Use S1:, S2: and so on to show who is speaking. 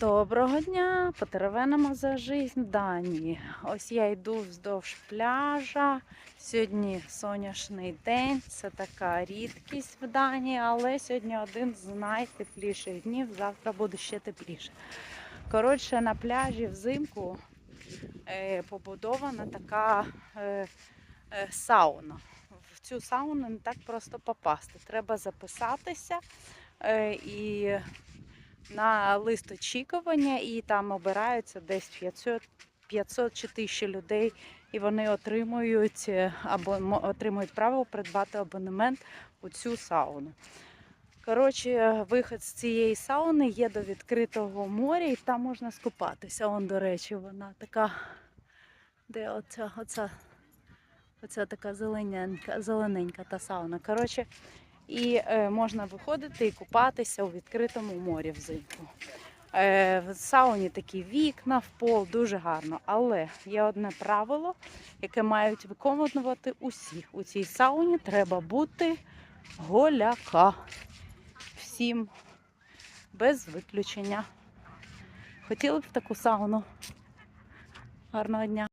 S1: Доброго дня! Потеревенимо за жизнь Данії. Ось я йду вздовж пляжа. Сьогодні сонячний день, це така рідкість в Данії, але сьогодні один з найтепліших днів, завтра буде ще тепліше. Коротше, на пляжі взимку е, побудована така е, е, сауна. В цю сауну не так просто попасти. Треба записатися і на лист очікування, і там обираються десь 500, 500 чи 1000 людей, і вони отримують е, або отримують право придбати абонемент у цю сауну. Коротше, вихід з цієї сауни є до відкритого моря, і там можна скупатися. Он, до речі, вона така, де оця, оця, оця така зелененька, зелененька та сауна. Коротше, і е, можна виходити і купатися у відкритому морі взимку. Е, в сауні такі вікна в пол, дуже гарно. Але є одне правило, яке мають виконувати усі. У цій сауні треба бути голяка. Всім без виключення. Хотіли б в таку сауну. Гарного дня.